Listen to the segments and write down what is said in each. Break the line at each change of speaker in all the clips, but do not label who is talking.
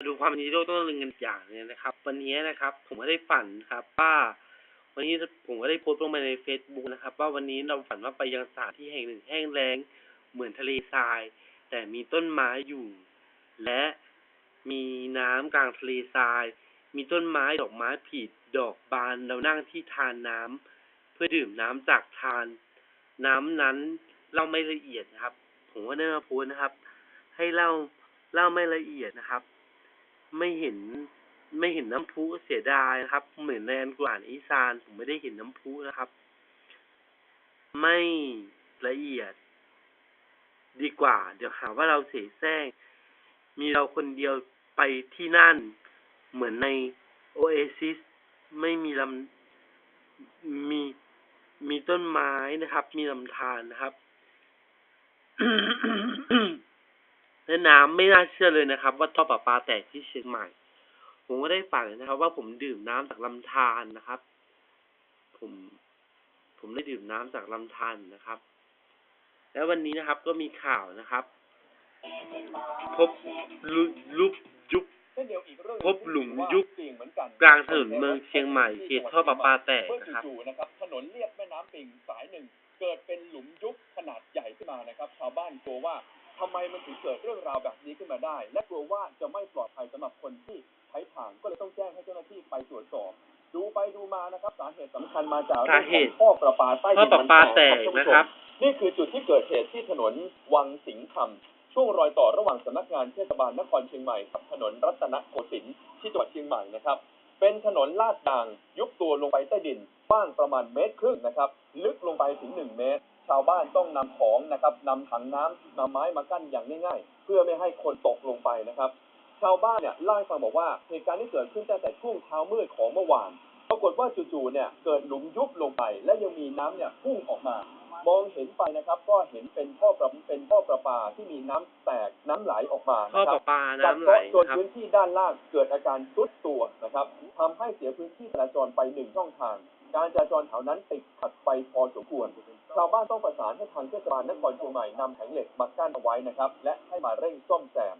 มาดูความจริงโลกต้องลึงกันอย่างนึงนะครับ วันนี้นะครับ ผมก็ได้ฝันครับว่าวันนี้ผมก็ได้โพสต์ลงไปใน Facebook นะครับ ว่าวันนี้เราฝันว่าไปยังสถานที่แห่งหนึ่งแห้งแล้งเหมือนทะเลทราย แต่มีต้นไม้อยู่ และมีน้ำกลางทะเลทราย มีต้นไม้ดอกไม้ผลิดอกบานเรานั่งที่ทานน้ำเพื่อดื่มน้ำจากทาน น้ำนั้นเล่าไม่ละเอียดนะครับ ผมก็ได้มาโพสต์นะครับ ให้เล่าเล่าไม่ละเอียดนะครับ ไม่เห็นไม่เห็นน้ำพุเสียดายนะครับ เหมือนในอันกวานอีสานผมไม่ได้เห็นน้ำพุนะครับ ไม่ละเอียด ดีกว่า เดี๋ยวหาว่าเราเสแสร้งมีเราคนเดียวไปที่นั่น เหมือนในโอเอซิสไม่มีลำมีมีต้นไม้นะครับ มีลำธารนะครับ และน้ำไม่น่าเชื่อเลยนะครับ ว่าท่อประปาแตกที่เชียงใหม่ ผมก็ได้ฝันนะครับ ว่าผมดื่มน้ำจากลำธารนะครับ ผม ผมได้ดื่มน้ำจากลำธารนะครับ แล้ววันนี้นะครับก็มีข่าวนะครับ พบลุลุบยุบพบหลุมยุบกลางถนนเมืองเชียงใหม่เขตท่อประปาแตกนะครับ
จู่ๆนะครับถนนเลียบแม่น้ำปิงสายหนึ่งเกิดเป็นหลุมยุบขนาดใหญ่ขึ้นมานะครับ ชาวบ้านกลัวว่า ทำไมมันถึงเกิดเรื่องราวแบบนี้ขึ้นมาได้ และกลัวว่าจะไม่ปลอดภัยสำหรับคนที่ใช้ทางก็เลยต้องแจ้งให้เจ้าหน้าที่ไปตรวจสอบ ดูไปดูมานะครับ สาเหตุสำคัญมาจาก
สาเหตุ
รื่องของท่อประปาใต้
ท่อ
ดิน
ประปาแตกนะครับ
นี่คือจุดที่เกิดเหตุที่ถนนวังสิงห์คำช่วงรอยต่อระหว่างสำนักงานเทศบาลนครเชียงใหม่กับถนนรัตนโกสินทร์ที่จังหวัดเชียงใหม่นะครับ เป็นถนนลาดยาง ยุบตัวลงไปใต้ดินกว้างประมาณเมตรครึ่งนะครับ ลึกลงไปถึงหนึ่งเมตร ชาวบ้านต้องนำของนะครับนำถังน้ำนำไม้มากั้นอย่างง่ายๆ เพื่อไม่ให้คนตกลงไปนะครับ ชาวบ้านเนี่ยเล่าให้ฟังบอกว่าเหตุการณ์ที่เกิดขึ้นตั้งแต่ช่วงเช้ามืดของเมื่อวาน ปรากฏว่าจู่ๆเนี่ยเกิดหลุมยุบลงไป และยังมีน้ำเนี่ยพุ่งออกมา มองเห็นไปนะครับ ก็เห็นเป็นท่อประเป็นท่อประปาที่มีน้ำแตกน้ำไหลออกมา
ท่อ
นะค
ป
รั
ระ
บ
ปา
กัด
น้ำไหล
เซาะจน
นะครับ
พื้นที่ด้านล่างเกิดอาการทรุดตัวนะครับทำให้เสียพื้นที่จราจรไปหนึ่งช่องทาง การจราจรแถวนั้นติดขัดไปพอสมควร ชาวบ้านต้องประสานให้ทางเทศบาลนครเชียงใหม่นำแผงเหล็กมากั้นเอาไว้นะครับ และให้มาเร่งซ่อมแซม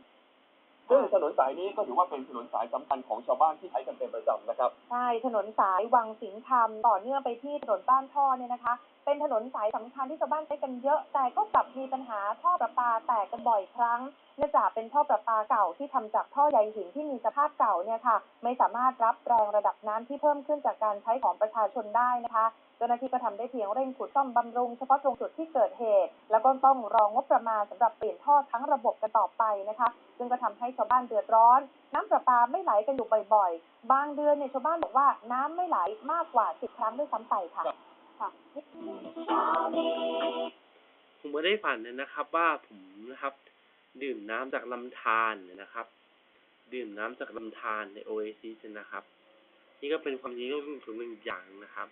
ซึ่งถนนสายนี้ก็ถือว่าเป็นถนนสายสำคัญของชาวบ้านที่ใช้กันเป็นประจำนะครับ
ใช่ ถนนสายวังสิงห์คำต่อเนื่องไปที่ถนนบ้านท่อเนี่ยนะคะ เป็นถนนสายสำคัญที่ชาวบ้านใช้กันเยอะ แต่ก็กลับมีปัญหาท่อประปาแตกกันบ่อยครั้งเนื่องจากเป็นท่อประปาเก่าที่ทำจากท่อใยหินที่มีสภาพเก่าเนี่ยค่ะ ไม่สามารถรับแรงระดับน้ำที่เพิ่มขึ้นจากการใช้ของประชาชนได้นะคะเจ้าหน้าที่ก็ทำได้เพียงเร่งขุดซ่อมบำรุงเฉพาะตรงจุดที่เกิดเหตุ แล้วก็ต้องรองงบประมาณสำหรับเปลี่ยนท่อทั้งระบบกันต่อไปนะคะ ซึ่งก็ทำให้ชาวบ้านเดือดร้อน น้ำประปาไม่ไหลกันอยู่บ่อยๆ บางเดือนเนี่ยชาวบ้านบอกว่าน้ำไม่ไหลมากกว่าสิบครั้งด้วยซ้ำไปค่ะ
ครับ
ค่ะ
ผมก็ได้ฝันนะครับ ว่าผมนะครับ ดื่มน้ำจากลำธารนะครับ ดื่มน้ำจากลำธารในโอเอซิสนะครับ นี่ก็เป็นความจริงก็เป็นส่วนหนึ่งอย่างนะครับ